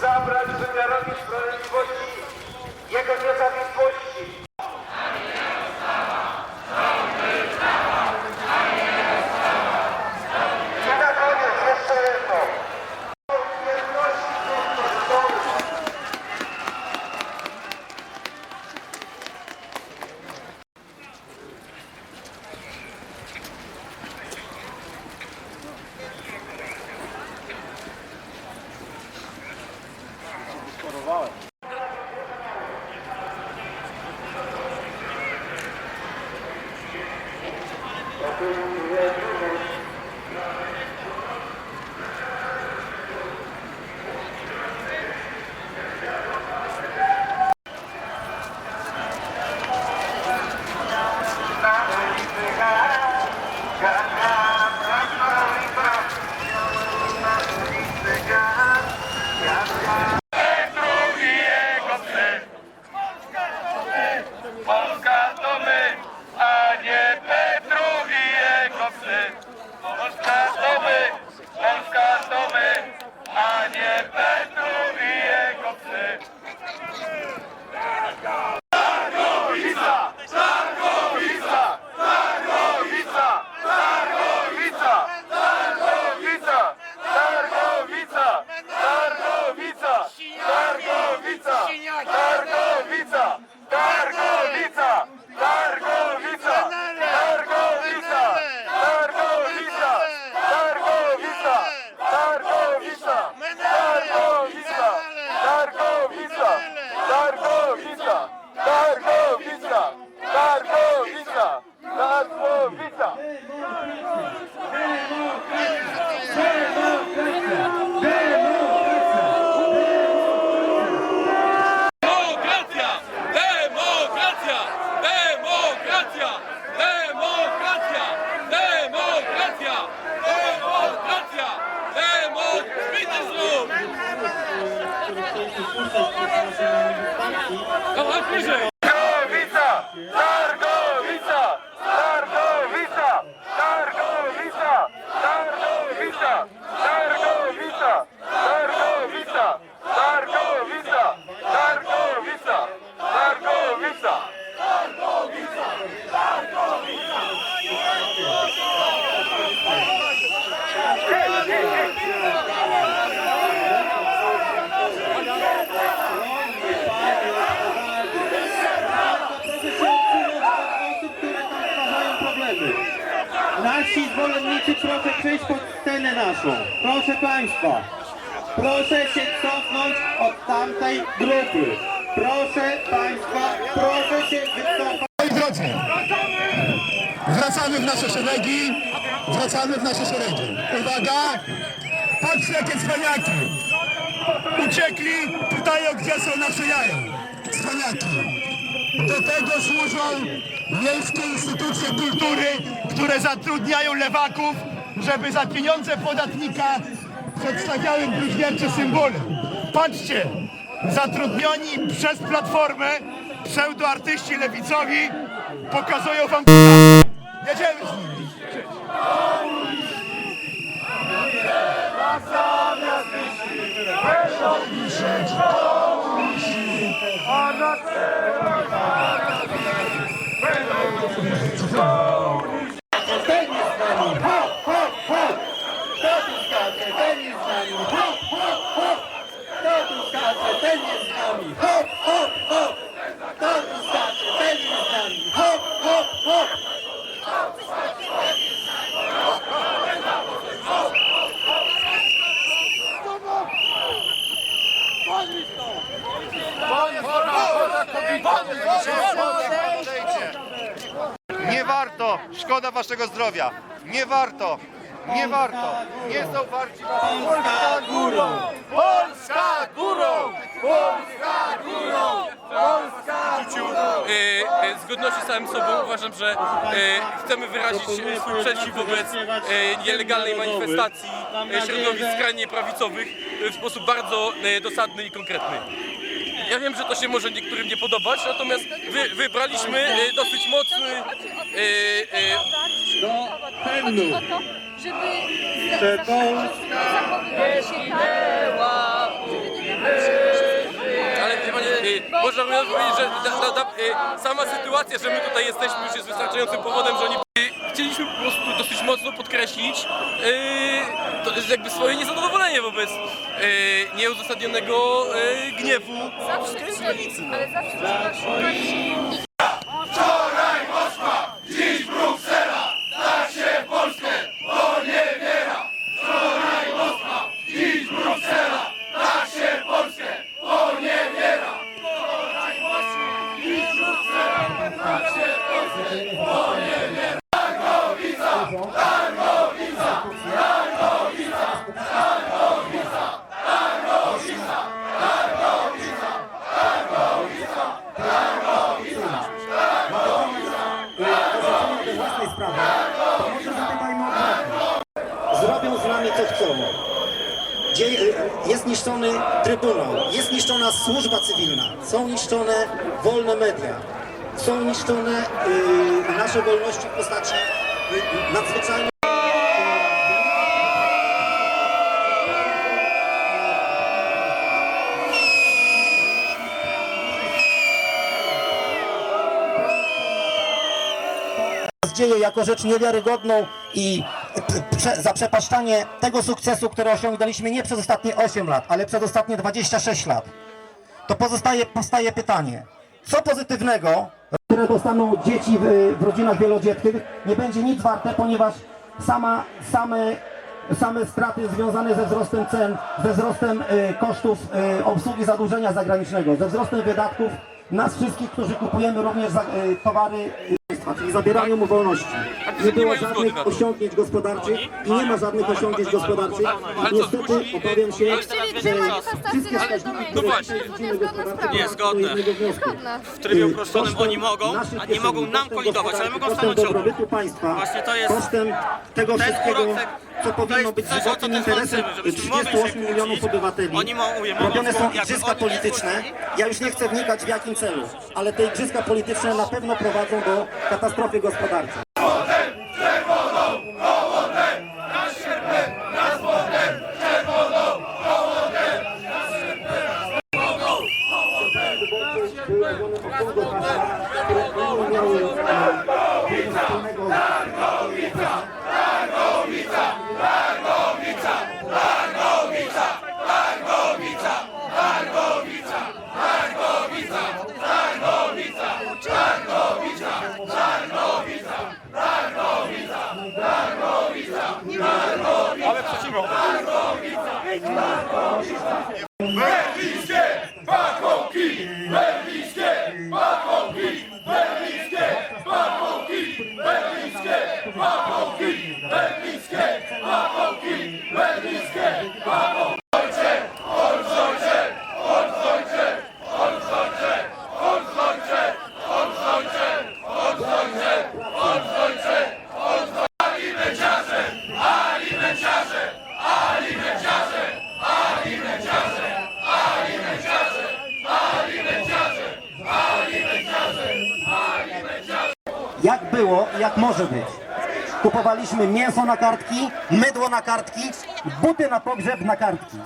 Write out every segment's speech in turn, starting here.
Sabra de Próbowałem. Yeah. Proszę przyjść pod scenę naszą. Proszę Państwa, proszę się cofnąć od tamtej grupy. Proszę Państwa, proszę się wycofać. Moi drodzy, wracamy w nasze szeregi, wracamy w nasze szeregi. Uwaga, patrzcie jakie cwaniaki. Uciekli, pytają gdzie są nasze jaja. Cwaniaki. Do tego służą miejskie instytucje kultury, które zatrudniają lewaków, żeby za pieniądze podatnika przedstawiały bluźniercze symbole. Patrzcie, zatrudnioni przez Platformę pseudoartyści lewicowi pokazują wam Jedziemy z nimi. Ten jest z nami, hop, hop, hop! Kto tu skacze, ten jest z nami, hop, hop, hop! Kto tu skacze, ten jest z nami, hop, hop, hop! Kto tu skacze, ten jest z nami, hop, hop, hop! Nie warto, szkoda waszego zdrowia. Nie warto, nie warto. Nie są warci. Polska górą! Polska górą! Polska górą! Polska górą! e, zgodności z samym sobą uważam, że e, chcemy wyrazić e, swój sprzeciw wobec e, nielegalnej manifestacji e, środowisk skrajnie prawicowych e, w sposób bardzo e, dosadny i konkretny. Ja wiem, że to się może niektórym nie podobać, natomiast wy, wybraliśmy e, dosyć mocny... E, e, Do Chodzi żeby za- za- ale wie e, można by powiedzieć, że ta, ta, ta, e, sama sytuacja, że my tutaj jesteśmy już jest wystarczającym powodem, że oni mocno podkreślić y, to jest jakby swoje niezadowolenie wobec y, nieuzasadnionego y, gniewu. Zawsze trzeba, ale zawsze trzeba szukać własnej sprawy, to może zapytajmy o Zrobią z nami co chcą. Dzie- Jest niszczony Trybunał, jest niszczona służba cywilna, są niszczone wolne media, są niszczone y, nasze wolności w postaci y, nadzwyczajnej. dzieje jako rzecz niewiarygodną i zaprzepaszczanie tego sukcesu, który osiągnęliśmy nie przez ostatnie 8 lat, ale przez ostatnie 26 lat, to pozostaje, powstaje pytanie, co pozytywnego, które dostaną dzieci w, w rodzinach wielodzietnych, nie będzie nic warte, ponieważ sama, same, same straty związane ze wzrostem cen, ze wzrostem y, kosztów y, obsługi zadłużenia zagranicznego, ze wzrostem wydatków nas wszystkich, którzy kupujemy również za, y, towary y, państwa, czyli zabieraniu mu wolności. Nie nie było żadnych osiągnięć gospodarczych i nie ma żadnych osiągnięć gospodarczych. Niestety obawiam się, że wszystkie wskaźniki, No które właśnie. dzisiaj widzimy gospodarcze, Niezgodne. do jednego wniosku. Zgodna. W trybie uproszczonym Kosztem oni mogą, naszych a nie kieszeni, mogą nam kosztem kolidować, ale gospodarki, mogą kosztem stanąć dobrobytu państwa, Właśnie to jest- kosztem tego wszystkiego, co powinno jest być coś, o co żywotnym też interesem walczymy, żebyśmy mogli się 38 milionów kłócić. obywateli. Oni mo- mówię, mogą Robione są jakby igrzyska oni polityczne. Ja już nie chcę wnikać w jakim celu, ale te igrzyska polityczne na pewno prowadzą do katastrofy gospodarczej. Jak jak może być. Kupowaliśmy mięso na kartki, mydło na kartki, buty na pogrzeb na kartki.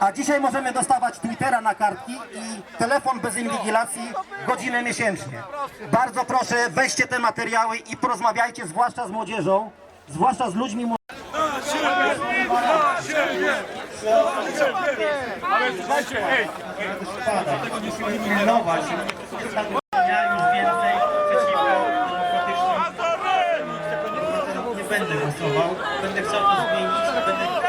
A dzisiaj możemy dostawać Twittera na kartki i telefon bez inwigilacji godzinę miesięcznie. Bardzo proszę, weźcie te materiały i porozmawiajcie zwłaszcza z młodzieżą, zwłaszcza z ludźmi młodymi. 好吧，跟大家说明。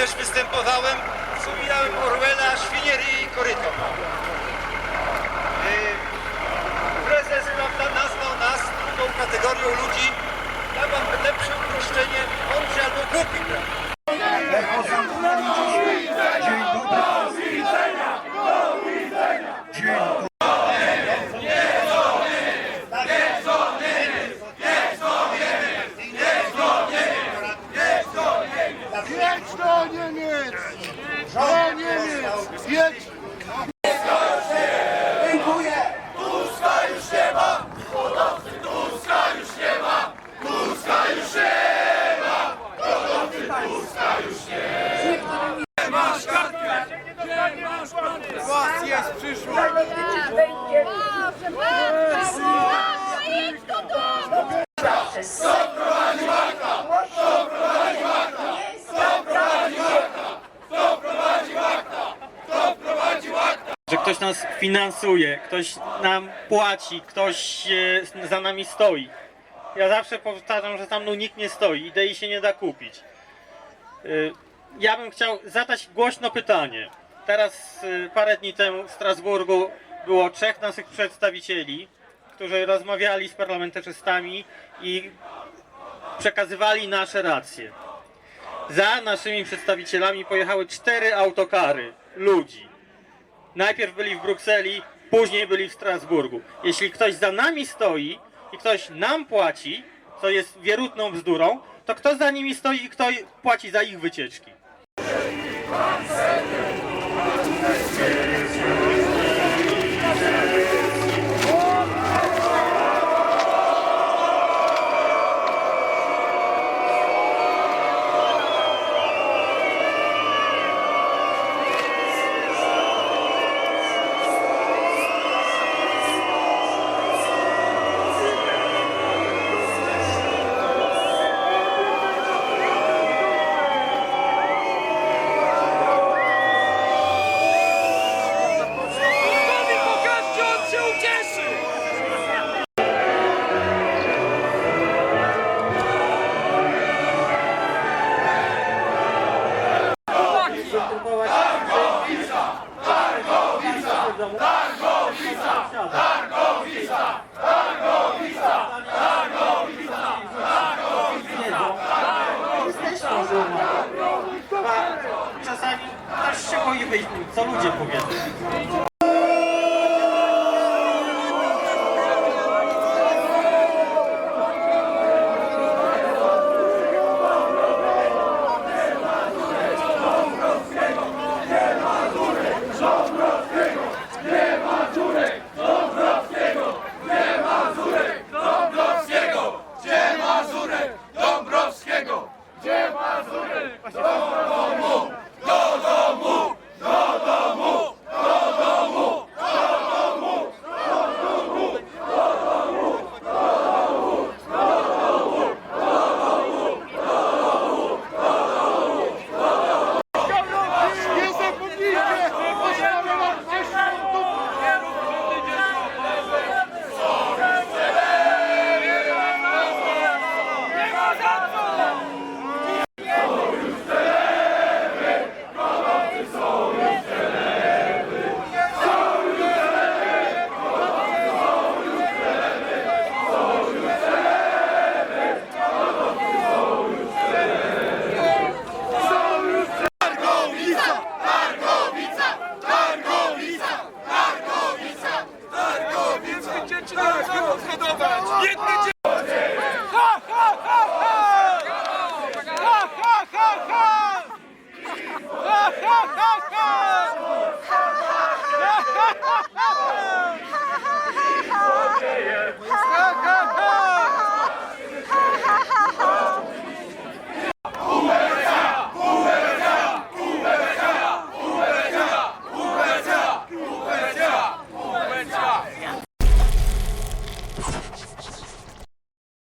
też występowałem, wspominałem Orwella, Świnier i Koryto. Y, prezes prawda, nazwał nas drugą kategorią ludzi. Ja mam lepsze uproszczenie, mądrzy albo głupi. Prawda? Stop prowadzi Stop prowadzi Stop prowadzi Stop prowadzi Stop prowadzi Że ktoś nas finansuje, ktoś nam płaci, ktoś e, za nami stoi. Ja zawsze powtarzam, że za mną nikt nie stoi, idei się nie da kupić. E, ja bym chciał zadać głośno pytanie. Teraz e, parę dni temu w Strasburgu było trzech naszych przedstawicieli którzy rozmawiali z parlamentarzystami i przekazywali nasze racje. Za naszymi przedstawicielami pojechały cztery autokary ludzi. Najpierw byli w Brukseli, później byli w Strasburgu. Jeśli ktoś za nami stoi i ktoś nam płaci, co jest wierutną bzdurą, to kto za nimi stoi i kto płaci za ich wycieczki? Ludzie powiedzą.